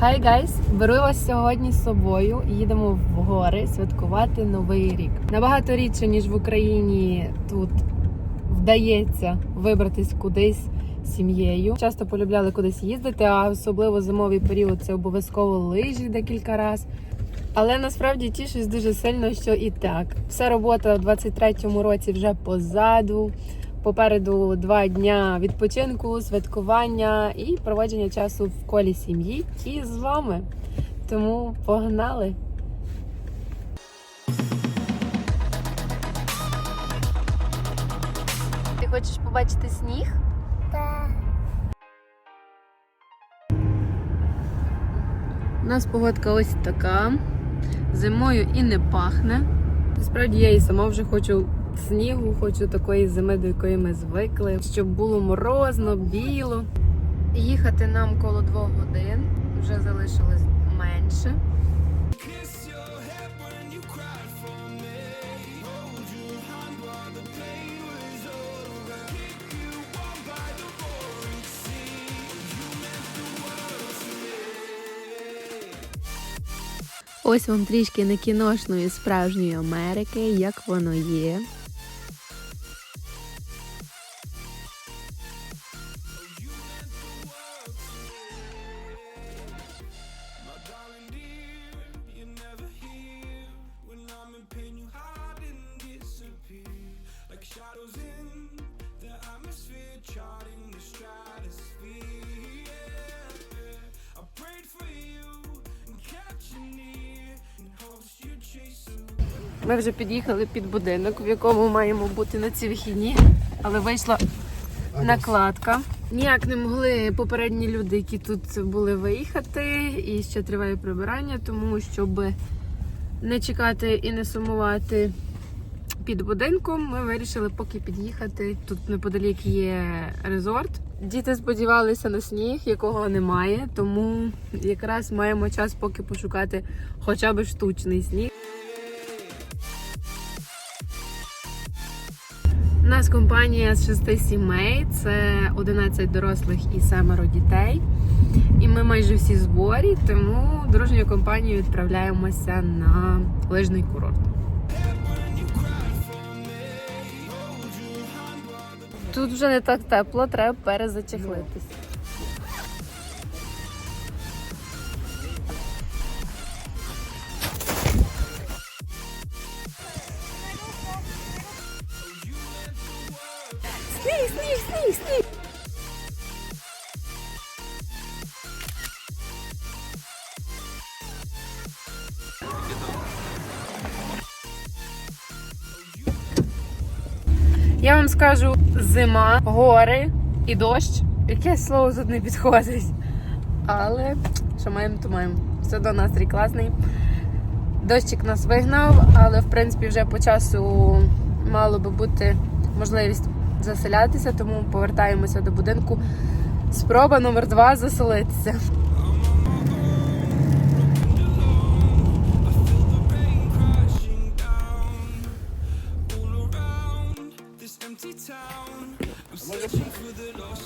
Хай гайс! Беру вас сьогодні з собою і їдемо в гори святкувати новий рік. Набагато рідше, ніж в Україні тут вдається вибратись кудись сім'єю. Часто полюбляли кудись їздити, а особливо зимовий період це обов'язково лижі декілька разів. Але насправді тішусь дуже сильно, що і так. Вся робота в 23-му році вже позаду. Попереду два дня відпочинку, святкування і проводження часу в колі сім'ї і з вами. Тому погнали! Ти хочеш побачити сніг? Так. У нас погодка ось така. Зимою і не пахне. Насправді я і сама вже хочу снігу, хочу такої зими, до якої ми звикли, щоб було морозно, біло. Їхати нам коло двох годин, вже залишилось менше. Ось вам трішки не кіношної справжньої Америки, як воно є. Ми вже під'їхали під будинок, в якому маємо бути на ці вихідні, але вийшла накладка. Ніяк не могли попередні люди, які тут були виїхати, і ще триває прибирання, тому щоб не чекати і не сумувати під будинком, ми вирішили поки під'їхати. Тут неподалік є резорт. Діти сподівалися на сніг, якого немає, тому якраз маємо час поки пошукати хоча б штучний сніг. Нас компанія з шести сімей, це 11 дорослих і семеро дітей. І ми майже всі зборі, тому дружньою компанією відправляємося на лижний курорт. Тут вже не так тепло, треба перезачехлитись. Скажу зима, гори і дощ. Яке слово тут не підходить. Але що маємо, то маємо. Все одно настрій класний. Дощик нас вигнав, але в принципі вже по часу мало би бути можливість заселятися, тому повертаємося до будинку. Спроба номер два заселитися.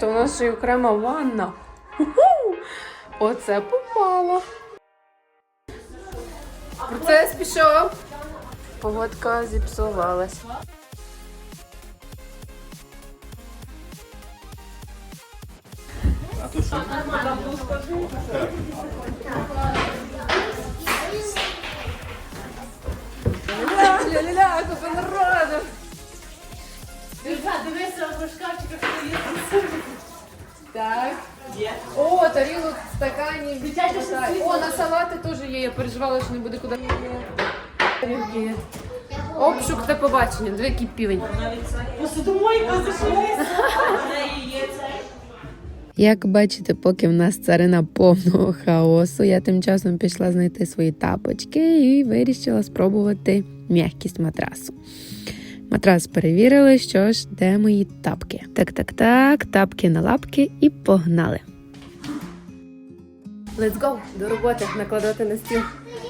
То у нас ще й окрема ванна. Ху-ху! Оце попало. Процес пішов. Погодка зіпсувалась. Ля-ля-ля, купа народу. Дивися, в шкафчиках стоїть. Так. О, тарілок, стаканів. Так. щось О, на салати теж є. Я переживала, що не буде куди. Тарілки. Обшук та побачення. Дві який півень. Посудомойка зайшлися. В є. Як бачите, поки в нас царина повного хаосу, я тим часом пішла знайти свої тапочки і вирішила спробувати м'якість матрасу. Матрас перевірили, що ж, де мої тапки. Так, так, так, тапки на лапки і погнали. Let's go! До роботи накладати на стіл.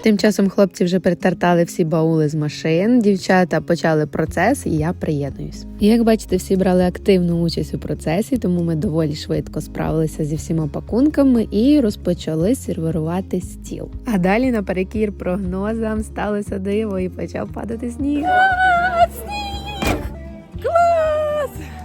Тим часом хлопці вже перетартали всі баули з машин. Дівчата почали процес, і я приєднуюсь. І як бачите, всі брали активну участь у процесі, тому ми доволі швидко справилися зі всіма пакунками і розпочали сервірувати стіл. А далі, наперекір прогнозам, сталося диво і почав падати сніг. Сніг! adiós.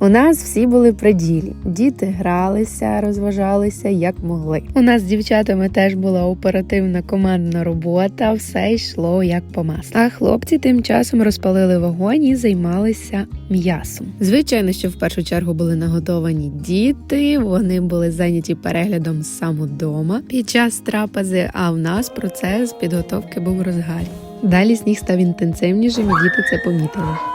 У нас всі були при ділі. Діти гралися, розважалися як могли. У нас з дівчатами теж була оперативна командна робота, все йшло як по маслу. А хлопці тим часом розпалили вогонь і займалися м'ясом. Звичайно, що в першу чергу були наготовані діти. Вони були зайняті переглядом саме дома під час трапези. А в нас процес підготовки був розгарі. Далі сніг став інтенсивнішим, і діти це помітили.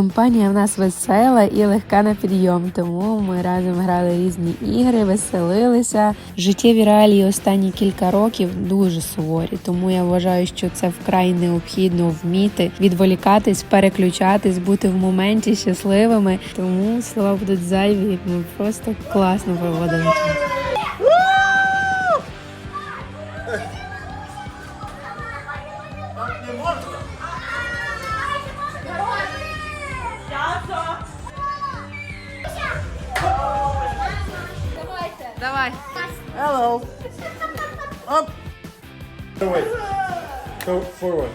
Компанія в нас весела і легка на підйом, тому ми разом грали різні ігри, веселилися. Життєві реалії останні кілька років дуже суворі, тому я вважаю, що це вкрай необхідно вміти відволікатись, переключатись, бути в моменті щасливими. Тому слова будуть зайві. Ми просто класно проводили час. Hello. Up. No, wait. Go forward.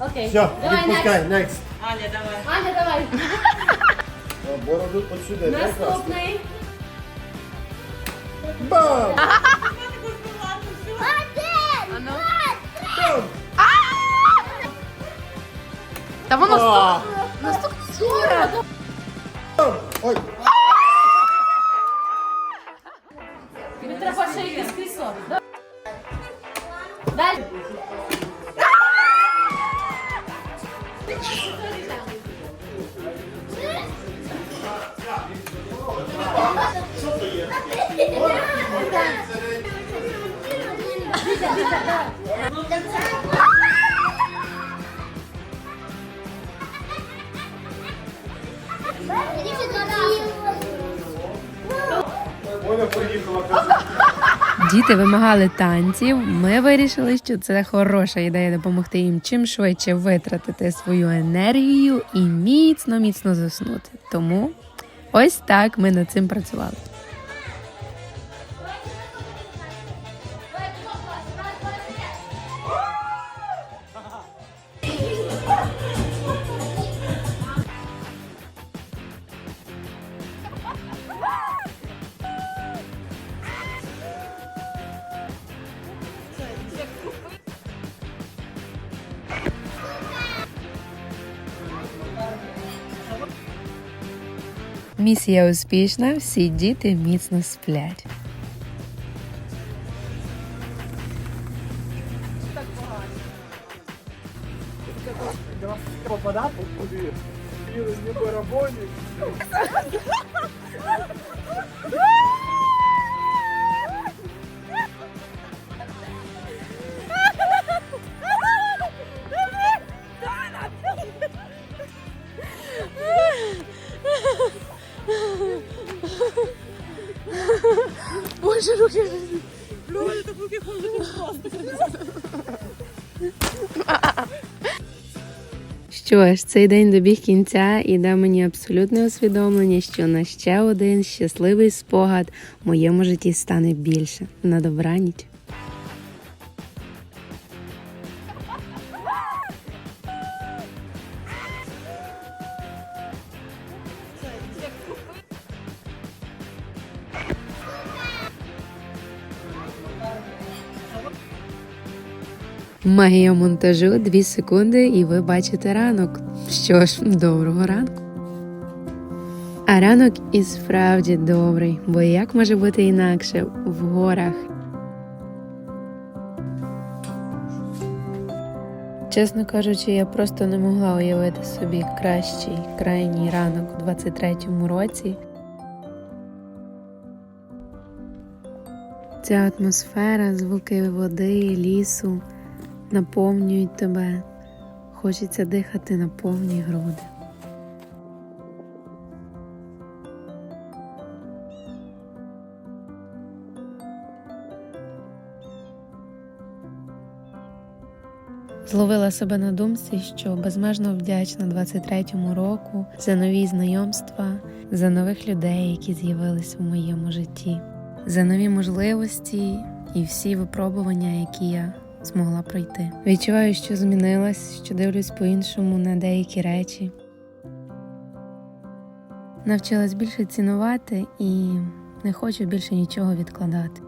Окей. Все, відпускай, next. Аня, давай. Аня, давай. Бороду от сюди. Наступний. Бам! Один. Бам! Та воно А, наступне. Ой, Оля поїхала, каже. Діти вимагали танців. Ми вирішили, що це хороша ідея допомогти їм чим швидше витратити свою енергію і міцно міцно заснути. Тому ось так ми над цим працювали. Місія успішна, всі діти міцно сплять. Попадати куди? Вірус не барабонів. Боже, руки. Що ж, цей день добіг кінця і дав мені абсолютне усвідомлення, що на ще один щасливий спогад в моєму житті стане більше. На добраніч. Магія монтажу 2 секунди, і ви бачите ранок. Що ж, доброго ранку. А ранок і справді добрий, бо як може бути інакше в горах? Чесно кажучи, я просто не могла уявити собі кращий крайній ранок у 23-му році. Ця атмосфера, звуки води, лісу наповнюють тебе. Хочеться дихати на повні груди. Зловила себе на думці, що безмежно вдячна 23-му року за нові знайомства, за нових людей, які з'явились у моєму житті, за нові можливості і всі випробування, які я змогла пройти. Відчуваю, що змінилась, що дивлюсь по-іншому на деякі речі. Навчилась більше цінувати і не хочу більше нічого відкладати.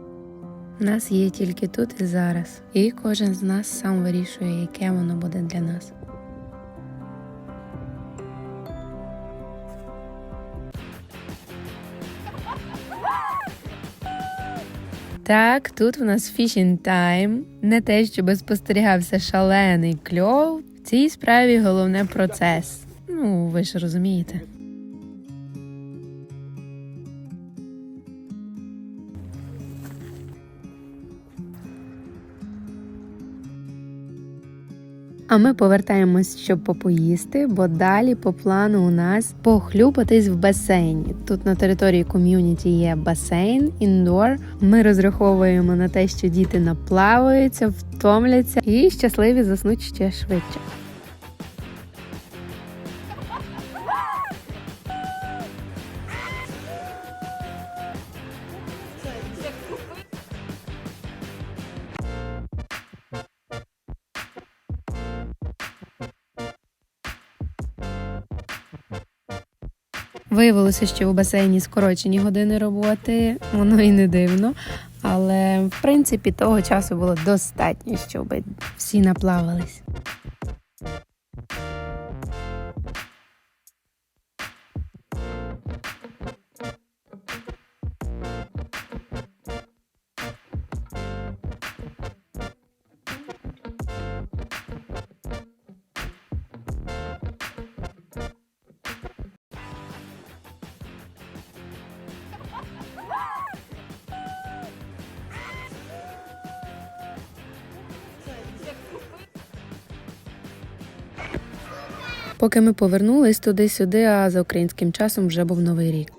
Нас є тільки тут і зараз, і кожен з нас сам вирішує, яке воно буде для нас. Так, тут в нас фішінг тайм. Не те, щоб спостерігався шалений кльов. В цій справі головне процес. Ну, ви ж розумієте. А ми повертаємось, щоб попоїсти, бо далі по плану у нас похлюпатись в басейні. Тут на території ком'юніті є басейн, індор. Ми розраховуємо на те, що діти наплаваються, втомляться і щасливі заснуть ще швидше. Виявилося, що у басейні скорочені години роботи, воно і не дивно. Але в принципі того часу було достатньо, щоб всі наплавались. Поки ми повернулись туди-сюди, а за українським часом вже був новий рік.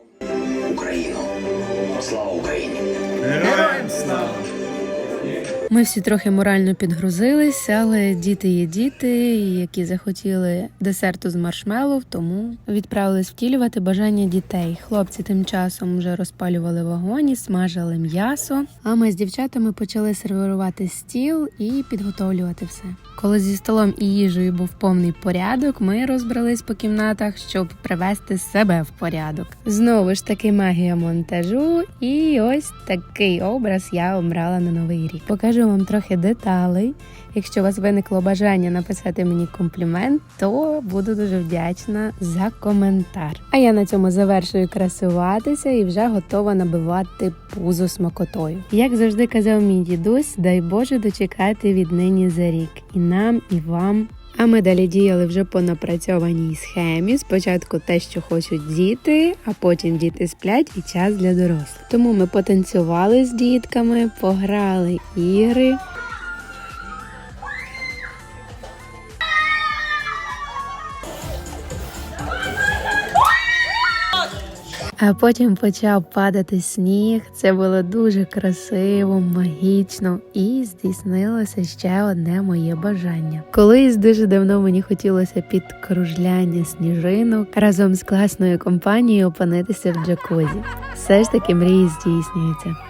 Ми всі трохи морально підгрузились, але діти є діти, які захотіли десерту з маршмеллоу, тому відправились втілювати бажання дітей. Хлопці тим часом вже розпалювали вогоні, смажили м'ясо. А ми з дівчатами почали сервірувати стіл і підготовлювати все. Коли зі столом і їжею був повний порядок, ми розбрались по кімнатах, щоб привести себе в порядок. Знову ж таки магія монтажу, і ось такий образ я обрала на новий рік. Покажу вам трохи деталей. Якщо у вас виникло бажання написати мені комплімент, то буду дуже вдячна за коментар. А я на цьому завершую красуватися і вже готова набивати пузо смакотою. Як завжди казав мій дідусь, дай Боже дочекати віднині за рік і нам, і вам. А ми далі діяли вже по напрацьованій схемі. Спочатку те, що хочуть діти, а потім діти сплять і час для дорослих. Тому ми потанцювали з дітками, пограли ігри. А потім почав падати сніг. Це було дуже красиво, магічно і здійснилося ще одне моє бажання. Колись дуже давно мені хотілося під кружляння сніжинок разом з класною компанією опинитися в джакузі. Все ж таки мрії здійснюються.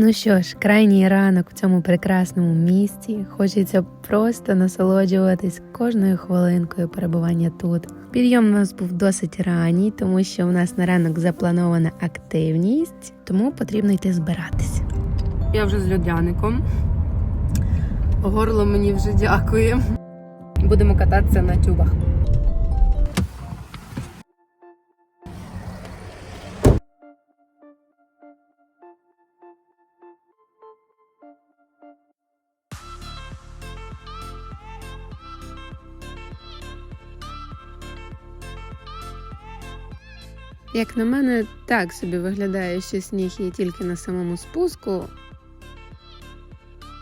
Ну що ж, крайній ранок в цьому прекрасному місті. Хочеться просто насолоджуватись кожною хвилинкою перебування тут. Підйом у нас був досить ранній, тому що у нас на ранок запланована активність, тому потрібно йти збиратися. Я вже з льодяником. Горло мені вже дякує. Будемо кататися на тюбах. Як на мене, так собі виглядає, що сніг є тільки на самому спуску.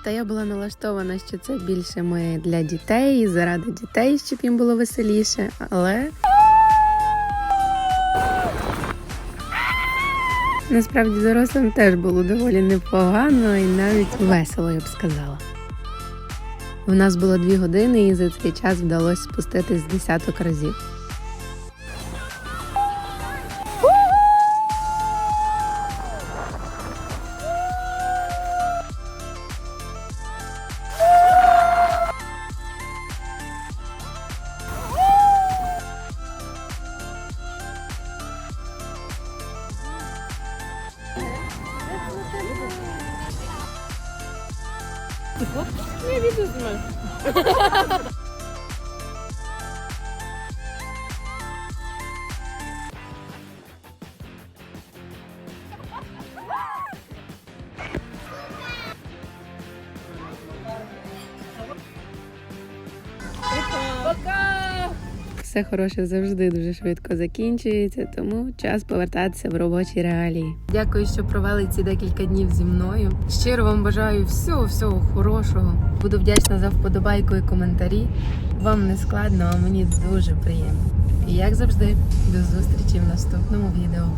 Та я була налаштована, що це більше ми для дітей, заради дітей, щоб їм було веселіше, але. Насправді дорослим теж було доволі непогано і навіть весело, я б сказала. У нас було дві години, і за цей час вдалося спуститись з десяток разів. Все хороше завжди дуже швидко закінчується, тому час повертатися в робочі реалії. Дякую, що провели ці декілька днів зі мною. Щиро вам бажаю всього, всього хорошого. Буду вдячна за вподобайку і коментарі. Вам не складно, а мені дуже приємно. І як завжди, до зустрічі в наступному відео.